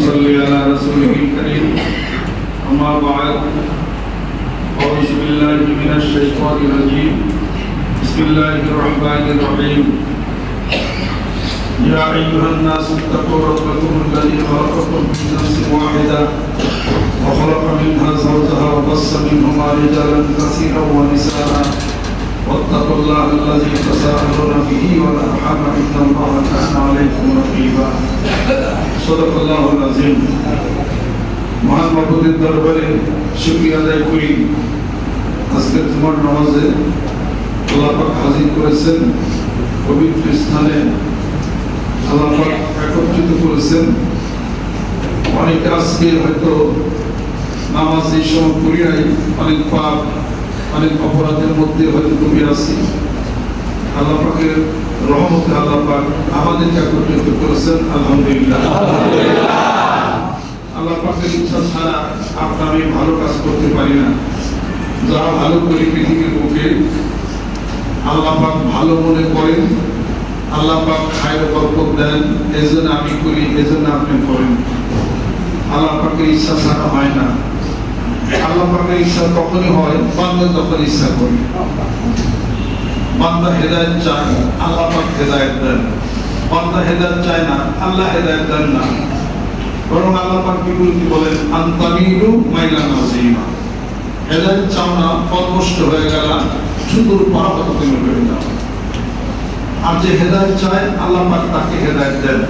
نصلي على رسوله الكريم. أما بعد أعوذ بالله من الشيطان الرجيم. بسم الله الرحمن الرحيم. يا أيها الناس اتقوا ربكم الذي خلقكم من نفس واحدة وخلق منها زوجها وبص منهما رجالا كثيرا ونساء. واتقوا الله الذي تساءلون به والأرحام إن الله كان عليكم رقيبا. সদকাল্লাহুল আযীম দরবারে শুকরিয়া আদায় করি। আজকে তোমার নামাজে আল্লাহ হাজির করেছেন, পবিত্র স্থানে আল্লাহ একত্রিত করেছেন। অনেকে আজকে হয়তো নামাজ এই সময় অনেক পাপ, অনেক অপরাধের মধ্যে হয়তো ডুবে আছি। আল্লাহ পাকের রহমতে আল্লাহ পাক আমাদেরকে একত্রিত করেছেন আলহামদুলিল্লাহ। আল্লাহ পাকের ইচ্ছা ছাড়া আপনার আমি ভালো কাজ করতে পারি না। যারা ভালো করি পৃথিবীর বুকে আল্লাহ পাক ভালো মনে করেন আল্লাহ পাক খায়ের বরকত দেন এজন্য আমি করি এজন্য আপনি করেন। আল্লাহ পাকের ইচ্ছা ছাড়া হয় না। আল্লাহ পাকের ইচ্ছা তখনই হয় বান্দা তখন ইচ্ছা করে। বান্দা হেদায়েত চায় আল্লাহ পাক হেদায়েত দেন। বান্দা হেদায়েত চায় না, আল্লাহ হেদায়েত দেন না। বরং আল্লাহ পাক বলতে বলেন, আন্তামিলু মাইলান নাজিমা হেদায়েত চাও না পথভ্রষ্ট হয়ে গেল, সুদূর পরাপত তুমি হয়ে যাও। আর যে হেদায়েত চায়, আল্লাহ পাক তাকে হেদায়েত দেন।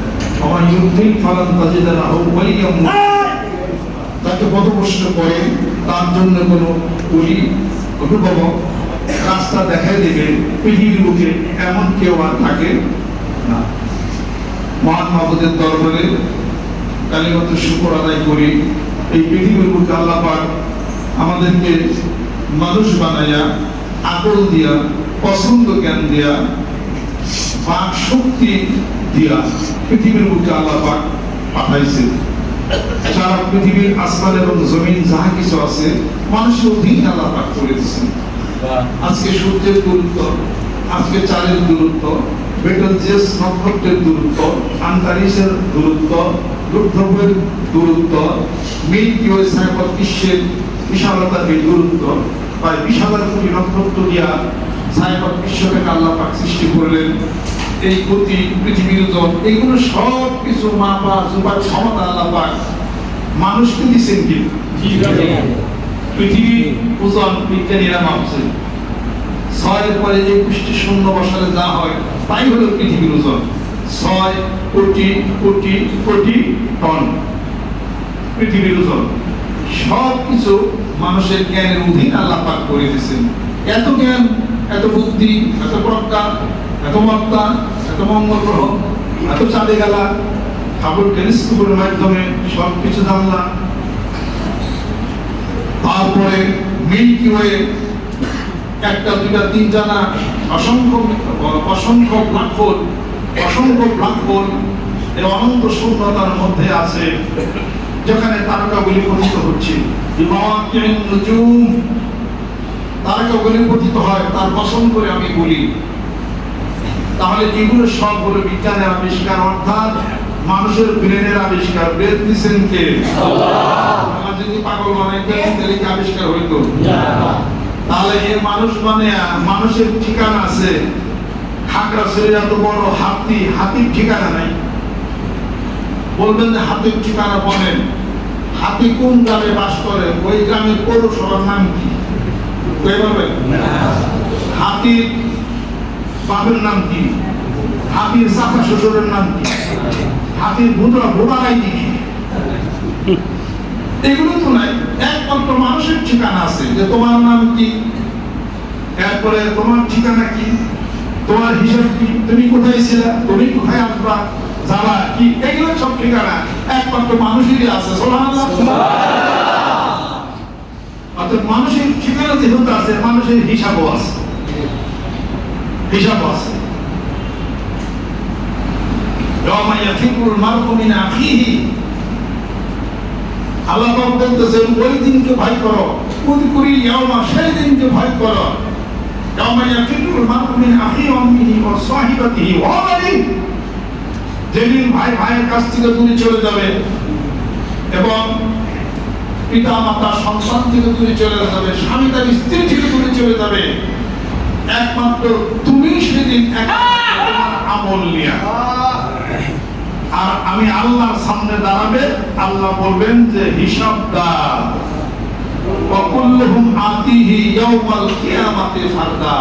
আমার ইউদ্দিন ফালান তাজিদা লাহু ওয়ালিয়াম তাকে পথভ্রষ্ট করে, তার জন্য কোনো উলি অভিভাবক রাস্তা দেখাই দেবে, পৃথিবীর বুকে এমন কেউ আর থাকে না। মহান মাহবুদের দরবারে কালীগত শুকর আদায় করি। এই পৃথিবীর বুকে আল্লাহ পাক আমাদেরকে মানুষ বানাইয়া, আকল দিয়া, পছন্দ জ্ঞান দিয়া, বাক শক্তি দিয়া পৃথিবীর বুকে আল্লাহ পাক পাঠাইছে। সারা পৃথিবীর আসমান এবং জমিন যাহা কিছু আছে, মানুষের অধীন আল্লাহ পাক করে দিয়েছেন। আজকে সূর্যের দূরত্ব, আজকে চাঁদের দূরত্ব বেটলজিয়াস নক্ষত্রের দূরত্ব আন্টারিসের দূরত্ব লুপ্তভের দূরত্ব, মিল্কি ওয়ে সাইফত বিশ্বের বিশালতার এই দূরত্ব প্রায় বিশ কোটি নক্ষত্র দিয়া সাইফত বিশ্বকে আল্লাহ পাক সৃষ্টি করলেন, এই গতি পৃথিবীর ওজন এগুলো সব কিছু মাপা, জোপার ক্ষমতা আল্লাহ পাক মানুষকে দিচ্ছেন কি? পৃথিবীর ওজন বিজ্ঞানীরা মাপছে ছয়ের পরে একুশটি শূন্য বসালে যা হয়, তাই হলো পৃথিবীর ওজন। ছয় কোটি কোটি কোটি টন পৃথিবীর ওজন। সব কিছু মানুষের জ্ঞানের অধীন আল্লাহ পাক করে দিয়েছেন। এত জ্ঞান, এত বুদ্ধি, এত প্রজ্ঞা, এত মত্তা, এত মঙ্গল গ্রহ, এত চাঁদে গেলা, হাবল টেলিস্কোপের মাধ্যমে সব কিছু জানলাম। তারপরে মিল্কি ওয়ে একটা, দুইটা তিন জানা অসংখ্য অসংখ্য ব্ল্যাক অসংখ্য ব্ল্যাক হোল অনন্ত শূন্যতার মধ্যে আছে, যেখানে তারকাগুলি পতিত হচ্ছে। তারকাগুলি পতিত হয়, তার পছন্দ করে আমি বলি। তাহলে এগুলো সব হলো বিজ্ঞানের আবিষ্কার, অর্থাৎ মানুষের ব্রেনের আবিষ্কার ব্রেন দিচ্ছেন কে? আমার যদি পাগল বানাই তাহলে কি আবিষ্কার হইতো? তাহলে এই মানুষ মানে মানুষের ঠিকানা আছে। খাগড়াছড়ির এত বড় হাতি হাতির ঠিকানা নাই। বলবেন যে হাতির ঠিকানা বলেন। হাতি কোন গ্রামে বাস করে? ওই গ্রামের পৌরসভার নাম কি? হাতির বাপের নাম কি? হাতির চাচা শ্বশুরের নাম কি? হাতির ভূতরা ভোটার আইডি কি এগুলো তো নাই। একমাত্র মানুষের ঠিকানা আছে যে তোমার নাম কি? এরপরে তোমার ঠিকানা কি? তোমার হিসাব কি? তুমি কোথায় তুমি কোথায় আসবা? যাবা কি? এগুলো সব ঠিকানা। একমাত্র মানুষেরই আছে। অর্থাৎ মানুষের ঠিকানা যেহেতু আছে, মানুষের হিসাবও আছে। হিসাবও আছে। যেদিন ভাই ভাইয়ের কাছ থেকে দূরে চলে যাবে এবং পিতা মাতা সন্তান থেকে দূরে চলে যাবে স্বামী তার স্ত্রী থেকে দূরে চলে যাবে একমাত্র তুমি সেদিন আমল নিয়া। আর আমি আল্লাহর সামনে দাঁড়াবে আল্লাহ বলবেন যে হিসাব দার وكلهم آتيه يوم القيامة فردا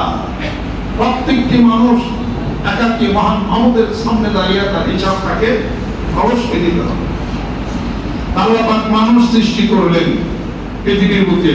প্রত্যেকটি মানুষ একাকি মহান মাহমুদের সামনে দাঁড়িয়ে তার হিসাবটাকে অবশ্যই দিতে হবে আল্লাহ পাক মানুষ সৃষ্টি করলেন পৃথিবীর বুকে